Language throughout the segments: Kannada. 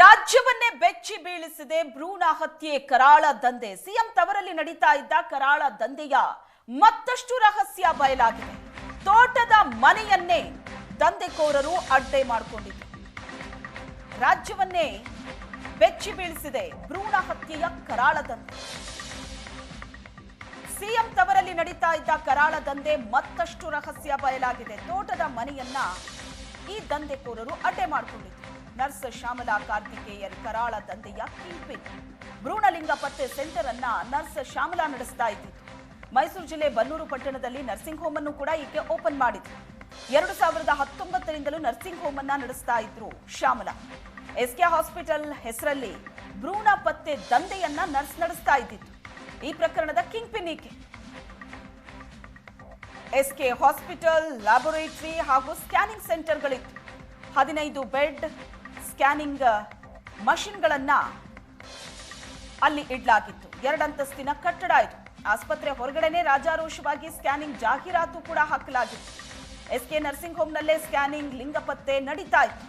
ರಾಜ್ಯವನ್ನೇ ಬೆಚ್ಚಿ ಬೀಳಿಸಿದೆ ಭ್ರೂಣ ಹತ್ಯೆ, ಕರಾಳ ದಂಧೆ. ಸಿಎಂ ತವರಲ್ಲಿ ನಡೀತಾ ಇದ್ದ ಕರಾಳ ದಂಧೆಯ ಮತ್ತಷ್ಟು ರಹಸ್ಯ ಬಯಲಾಗಿದೆ. ತೋಟದ ಮನೆಯನ್ನೇ ದಂಧೆಕೋರರು ಅಡ್ಡೆ ಮಾಡಿಕೊಂಡಿದ್ರು. ರಾಜ್ಯವನ್ನೇ ಬೆಚ್ಚಿ ಬೀಳಿಸಿದೆ ಭ್ರೂಣ ಹತ್ಯೆಯ ಕರಾಳ ದಂಧೆ. ಸಿಎಂ ತವರಲ್ಲಿ ನಡೀತಾ ಇದ್ದ ಕರಾಳ ದಂಧೆ ಮತ್ತಷ್ಟು ರಹಸ್ಯ ಬಯಲಾಗಿದೆ. ತೋಟದ ಮನೆಯನ್ನ ಈ ದಂಧೆಕೋರರು ಅಡ್ಡೆ ಮಾಡಿಕೊಂಡಿದ್ರು. ನರ್ಸ್ ಶ್ಯಾಮಲಾ ಕಾರ್ತಿಕೇಯನ್ ಕರಾಳ ದಂಧೆಯ ಕಿಂಗ್ಪಿನ್. ಭ್ರೂಣಲಿಂಗ ಪತ್ತೆ ಸೆಂಟರ್ ಅನ್ನ ನರ್ಸ್ ಶ್ಯಾಮಲಾ ನಡೆಸ್ತಾ ಇದ್ದಿತ್ತು ಮೈಸೂರು ಜಿಲ್ಲೆ ಬನ್ನೂರು ಪಟ್ಟಣದಲ್ಲಿ ನರ್ಸಿಂಗ್ ಹೋಮ್ ಅನ್ನು ಕೂಡ ಈಕೆ ಓಪನ್ ಮಾಡಿದ್ರು ಎರಡು ಸಾವಿರದ ಹತ್ತೊಂಬತ್ತರಿಂದಲೂ ನರ್ಸಿಂಗ್ ಹೋಮ್ ಅನ್ನ ನಡೆಸ್ತಾ ಇದ್ರು ಶ್ಯಾಮಲಾ. ಎಸ್ಕೆ ಹಾಸ್ಪಿಟಲ್ ಹೆಸರಲ್ಲಿ ಭ್ರೂಣ ಪತ್ತೆ ದಂಧೆಯನ್ನ ನರ್ಸ್ ನಡೆಸ್ತಾ ಇದ್ದಿತ್ತು ಈ ಪ್ರಕರಣದ ಕಿಂಗ್ ಪಿನ್ ಈಕೆ. ಎಸ್ಕೆ ಹಾಸ್ಪಿಟಲ್, ಲ್ಯಾಬೊರೇಟರಿ ಹಾಗೂ ಸ್ಕ್ಯಾನಿಂಗ್ ಸೆಂಟರ್ಗಳಿತ್ತು. ಹದಿನೈದು ಬೆಡ್ ಸ್ಕ್ಯಾನಿಂಗ್ ಮಷಿನ್ಗಳನ್ನ ಅಲ್ಲಿ ಇಡ್ಲಾಗಿತ್ತು. ಎರಡಂತಸ್ತಿನ ಕಟ್ಟಡ ಇದು. ಆಸ್ಪತ್ರೆ ಹೊರಗಡೆನೆ ರಾಜಾರೋಷವಾಗಿ ಸ್ಕ್ಯಾನಿಂಗ್ ಜಾಹೀರಾತು ಕೂಡ ಹಾಕಲಾಗಿತ್ತು. ಎಸ್ಕೆ ನರ್ಸಿಂಗ್ ಹೋಮ್ನಲ್ಲೇ ಸ್ಕ್ಯಾನಿಂಗ್ ಲಿಂಗ ಪತ್ತೆ ನಡೀತಾ ಇತ್ತು.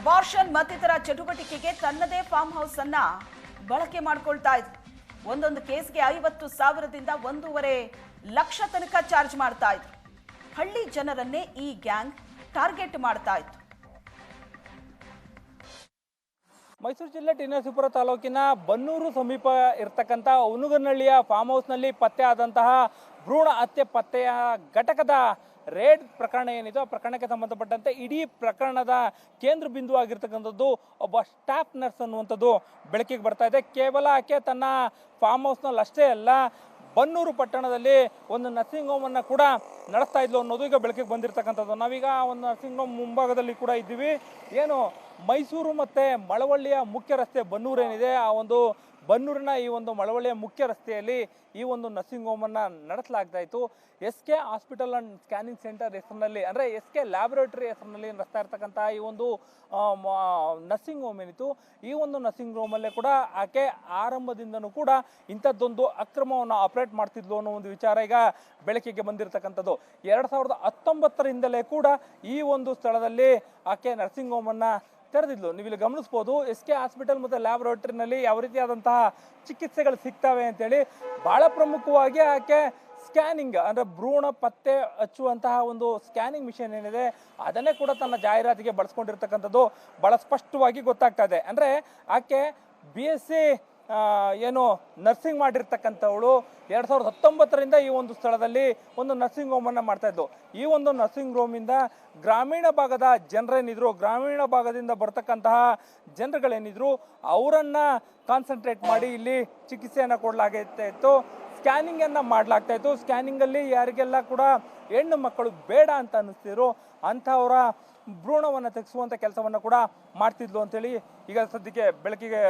ಅಬಾರ್ಷನ್ ಮತ್ತಿತರ ಚಟುವಟಿಕೆಗೆ ತನ್ನದೇ ಫಾರ್ಮ್ ಹೌಸ್ ಅನ್ನ ಬಳಕೆ ಮಾಡಿಕೊಳ್ತಾ ಇತ್ತು ಒಂದೊಂದು ಕೇಸ್ಗೆ ಐವತ್ತು ಸಾವಿರದಿಂದ ಒಂದೂವರೆ ಲಕ್ಷ ತನಕ ಚಾರ್ಜ್ ಮಾಡ್ತಾ ಇತ್ತು ಹಳ್ಳಿ ಜನರನ್ನೇ ಈ ಗ್ಯಾಂಗ್ ಟಾರ್ಗೆಟ್ ಮಾಡ್ತಾ ಇತ್ತು. ಮೈಸೂರು ಜಿಲ್ಲೆ ಟಿ ತಾಲೂಕಿನ ಬನ್ನೂರು ಸಮೀಪ ಇರತಕ್ಕಂಥ ಉನುಗನಹಳ್ಳಿಯ ಫಾರ್ಮ್ ಹೌಸ್ನಲ್ಲಿ ಪತ್ತೆ ಆದಂತಹ ಭ್ರೂಣ ಹತ್ಯೆ ಪತ್ತೆಯ ಘಟಕದ ರೇಡ್ ಪ್ರಕರಣ ಏನಿದೆ ಆ ಪ್ರಕರಣಕ್ಕೆ ಸಂಬಂಧಪಟ್ಟಂತೆ ಇಡೀ ಪ್ರಕರಣದ ಕೇಂದ್ರ ಬಿಂದು ಆಗಿರ್ತಕ್ಕಂಥದ್ದು ಒಬ್ಬ ಸ್ಟಾಫ್ ನರ್ಸ್ ಅನ್ನುವಂಥದ್ದು ಬೆಳಕಿಗೆ ಬರ್ತಾ ಇದೆ. ಕೇವಲ ಆಕೆ ತನ್ನ ಫಾರ್ಮ್ ಹೌಸ್ನಲ್ಲಿ ಅಷ್ಟೇ ಅಲ್ಲ ಬನ್ನೂರು ಪಟ್ಟಣದಲ್ಲಿ ಒಂದು ನರ್ಸಿಂಗ್ ಹೋಮನ್ನು ಕೂಡ ನಡೆಸ್ತಾ ಇದ್ಲು ಅನ್ನೋದು ಈಗ ಬೆಳಕಿಗೆ ಬಂದಿರತಕ್ಕಂಥದ್ದು. ನಾವೀಗ ಒಂದು ನರ್ಸಿಂಗ್ ಹೋಮ್ ಮುಂಭಾಗದಲ್ಲಿ ಕೂಡ ಇದ್ದೀವಿ. ಏನು ಮೈಸೂರು ಮತ್ತು ಮಳವಳ್ಳಿಯ ಮುಖ್ಯ ರಸ್ತೆ ಬನ್ನೂರು ಏನಿದೆ ಆ ಒಂದು ಬನ್ನೂರಿನ ಈ ಒಂದು ಮಳವಳ್ಳಿಯ ಮುಖ್ಯ ರಸ್ತೆಯಲ್ಲಿ ಈ ಒಂದು ನರ್ಸಿಂಗ್ ಹೋಮನ್ನು ನಡೆಸಲಾಗ್ತಾ ಇತ್ತು S K hospital and scanning centre ಹೆಸರಿನಲ್ಲಿ, ಅಂದರೆ ಎಸ್ ಕೆ ಲ್ಯಾಬೊರೇಟರಿ ಹೆಸರಿನಲ್ಲಿ ನಡೆಸ್ತಾ ಇರ್ತಕ್ಕಂಥ ಈ ಒಂದು ನರ್ಸಿಂಗ್ ಹೋಮ್ ಏನಿತ್ತು. ಈ ಒಂದು ನರ್ಸಿಂಗ್ ಹೋಮಲ್ಲೇ ಕೂಡ ಆಕೆ ಆರಂಭದಿಂದನೂ ಕೂಡ ಇಂಥದ್ದೊಂದು ಅಕ್ರಮವನ್ನು ಆಪರೇಟ್ ಮಾಡ್ತಿದ್ಲು ಅನ್ನೋ ಒಂದು ವಿಚಾರ ಈಗ ಬೆಳಕಿಗೆ ಬಂದಿರತಕ್ಕಂಥದ್ದು. ಎರಡು ಸಾವಿರದ ಹತ್ತೊಂಬತ್ತರಿಂದಲೇ ಕೂಡ ಈ ಒಂದು ಸ್ಥಳದಲ್ಲಿ ಆಕೆ ನರ್ಸಿಂಗ್ ಹೋಮನ್ನು ತೆರೆದಿದ್ಲು. ನೀವು ಇಲ್ಲಿ ಗಮನಿಸ್ಬೋದು, ಎಸ್ ಕೆ ಹಾಸ್ಪಿಟಲ್ ಮತ್ತು ಲ್ಯಾಬೊರೇಟರಿನಲ್ಲಿ ಯಾವ ರೀತಿಯಾದಂತಹ ಚಿಕಿತ್ಸೆಗಳು ಸಿಗ್ತವೆ ಅಂತೇಳಿ ಭಾಳ ಪ್ರಮುಖವಾಗಿ ಆಕೆ ಸ್ಕ್ಯಾನಿಂಗ್, ಅಂದರೆ ಭ್ರೂಣ ಪತ್ತೆ ಹಚ್ಚುವಂತಹ ಒಂದು ಸ್ಕ್ಯಾನಿಂಗ್ ಮಿಷನ್ ಏನಿದೆ, ಅದನ್ನೇ ಕೂಡ ತನ್ನ ಜಾಹೀರಾತಿಗೆ ಬಳಸ್ಕೊಂಡಿರ್ತಕ್ಕಂಥದ್ದು ಭಾಳ ಸ್ಪಷ್ಟವಾಗಿ ಗೊತ್ತಾಗ್ತಾ ಇದೆ. ಅಂದರೆ ಆಕೆ ಬಿ ಎಸ್ ಸಿ ಏನು ನರ್ಸಿಂಗ್ ಮಾಡಿರ್ತಕ್ಕಂಥವಳು ಎರಡು ಸಾವಿರದ ಹತ್ತೊಂಬತ್ತರಿಂದ ಈ ಒಂದು ಸ್ಥಳದಲ್ಲಿ ಒಂದು ನರ್ಸಿಂಗ್ ಹೋಮನ್ನು ಮಾಡ್ತಾ ಇದ್ದು ಈ ಒಂದು ನರ್ಸಿಂಗ್ ರೂಮಿಂದ ಗ್ರಾಮೀಣ ಭಾಗದ ಜನರೇನಿದ್ರು, ಗ್ರಾಮೀಣ ಭಾಗದಿಂದ ಬರ್ತಕ್ಕಂತಹ ಜನರುಗಳೇನಿದ್ರು, ಅವರನ್ನು ಕಾನ್ಸಂಟ್ರೇಟ್ ಮಾಡಿ ಇಲ್ಲಿ ಚಿಕಿತ್ಸೆಯನ್ನು ಕೊಡಲಾಗ್ತಾ ಇತ್ತು ಸ್ಕ್ಯಾನಿಂಗನ್ನು ಮಾಡಲಾಗ್ತಾ ಇತ್ತು. ಸ್ಕ್ಯಾನಿಂಗಲ್ಲಿ ಯಾರಿಗೆಲ್ಲ ಕೂಡ ಹೆಣ್ಣು ಮಕ್ಕಳು ಬೇಡ ಅಂತ ಅನ್ನಿಸ್ತಿದ್ರು, ಅಂಥವರ ಭ್ರೂಣವನ್ನು ತೆಗೆಸುವಂಥ ಕೆಲಸವನ್ನು ಕೂಡ ಮಾಡ್ತಿದ್ಲು ಅಂತೇಳಿ ಈಗ ಸದ್ಯಕ್ಕೆ ಬೆಳಕಿಗೆ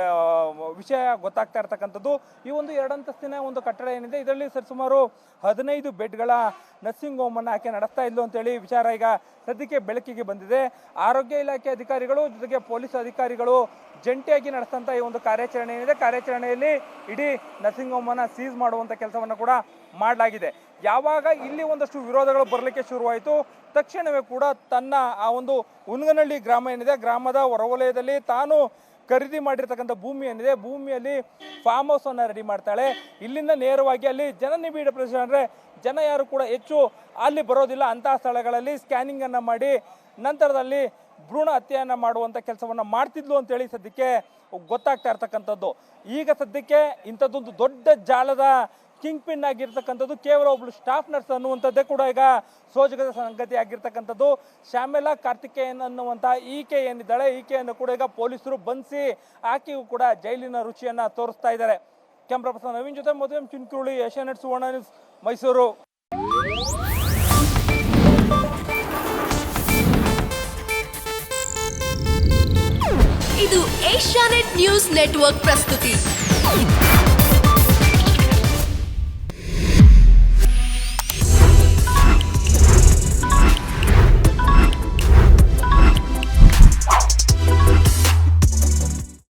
ವಿಷಯ ಗೊತ್ತಾಗ್ತಾ ಇರ್ತಕ್ಕಂಥದ್ದು, ಈ ಒಂದು ಎರಡಂತಸ್ತಿನ ಒಂದು ಕಟ್ಟಡ ಏನಿದೆ, ಇದರಲ್ಲಿ ಸರ್ ಸುಮಾರು ಹದಿನೈದು ಬೆಡ್ಗಳ ನರ್ಸಿಂಗ್ ಹೋಮನ್ನು ಆಕೆ ನಡೆಸ್ತಾ ಇದ್ಲು ಅಂತೇಳಿ ವಿಚಾರ ಈಗ ಸದ್ಯಕ್ಕೆ ಬೆಳಕಿಗೆ ಬಂದಿದೆ. ಆರೋಗ್ಯ ಇಲಾಖೆ ಅಧಿಕಾರಿಗಳು ಜೊತೆಗೆ ಪೊಲೀಸ್ ಅಧಿಕಾರಿಗಳು ಜಂಟಿಯಾಗಿ ನಡೆಸ್ತಂಥ ಈ ಒಂದು ಕಾರ್ಯಾಚರಣೆ ಏನಿದೆ, ಕಾರ್ಯಾಚರಣೆಯಲ್ಲಿ ಇಡೀ ನರ್ಸಿಂಗ್ ಹೋಮನ್ನು ಸೀಸ್ ಮಾಡುವಂಥ ಕೆಲಸವನ್ನು ಕೂಡ ಮಾಡಲಾಗಿದೆ. ಯಾವಾಗ ಇಲ್ಲಿ ಒಂದಷ್ಟು ವಿರೋಧಗಳು ಬರಲಿಕ್ಕೆ ಶುರುವಾಯಿತು, ತಕ್ಷಣವೇ ಕೂಡ ತನ್ನ ಆ ಒಂದು ಉನ್ಗನಹಳ್ಳಿ ಗ್ರಾಮ ಏನಿದೆ, ಗ್ರಾಮದ ಹೊರವಲಯದಲ್ಲಿ ತಾನು ಖರೀದಿ ಮಾಡಿರ್ತಕ್ಕಂಥ ಭೂಮಿ ಏನಿದೆ, ಭೂಮಿಯಲ್ಲಿ ಫಾರ್ಮ್ ಹೌಸ್ ಅನ್ನ ರೆಡಿ ಮಾಡ್ತಾಳೆ. ಇಲ್ಲಿಂದ ನೇರವಾಗಿ ಅಲ್ಲಿ ಜನ ನಿಬಿಡ ಪ್ರದೇಶ ಅಂದರೆ ಜನ ಯಾರು ಕೂಡ ಹೆಚ್ಚು ಅಲ್ಲಿ ಬರೋದಿಲ್ಲ ಅಂತಹ ಸ್ಥಳಗಳಲ್ಲಿ ಸ್ಕ್ಯಾನಿಂಗ್ ಅನ್ನ ಮಾಡಿ ನಂತರದಲ್ಲಿ ಭ್ರೂಣ ಹತ್ಯೆಯನ್ನ ಮಾಡುವಂಥ ಕೆಲಸವನ್ನ ಮಾಡ್ತಿದ್ಲು ಅಂತೇಳಿ ಸದ್ಯಕ್ಕೆ ಗೊತ್ತಾಗ್ತಾ ಇರ್ತಕ್ಕಂಥದ್ದು. ಈಗ ಸದ್ಯಕ್ಕೆ ಇಂಥದ್ದೊಂದು ದೊಡ್ಡ ಜಾಲದ ಕಿಂಗ್ ಪಿನ್ ಆಗಿರ್ತಕ್ಕಂಥದ್ದು ಕೇವಲ ಒಬ್ಳು ಸ್ಟಾಫ್ ನರ್ಸ್ ಅನ್ನುವಂಥದ್ದೇ ಕೂಡ ಈಗ ಸೋಜಗದ ಸಂಗತಿ ಆಗಿರ್ತಕ್ಕಂಥದ್ದು ಶ್ಯಾಮೆಲಾ ಕಾರ್ತಿಕೇಯನ್ ಅನ್ನುವಂಥ ಈಕೆ ಏನಿದ್ದಾಳೆ, ಈಕೆಯನ್ನು ಕೂಡ ಈಗ ಪೊಲೀಸರು ಬಂಧಿಸಿ ಆಕೆಯೂ ಕೂಡ ಜೈಲಿನ ರುಚಿಯನ್ನು ತೋರಿಸ್ತಾ ಇದ್ದಾರೆ. ಕ್ಯಾಮ್ರಾ ಪರ್ಸನ್ ನವೀನ್ ಜೊತೆ ಮದುವೆ ಚಿನ್ಕುರುಳಿ ಏಷ್ಯಾನೆಟ್ ಸುವರ್ಣ ನ್ಯೂಸ್, ಮೈಸೂರು. ಇದು ಏಷ್ಯಾನೆಟ್ ನ್ಯೂಸ್ ನೆಟ್ವರ್ಕ್ ಪ್ರಸ್ತುತಿ.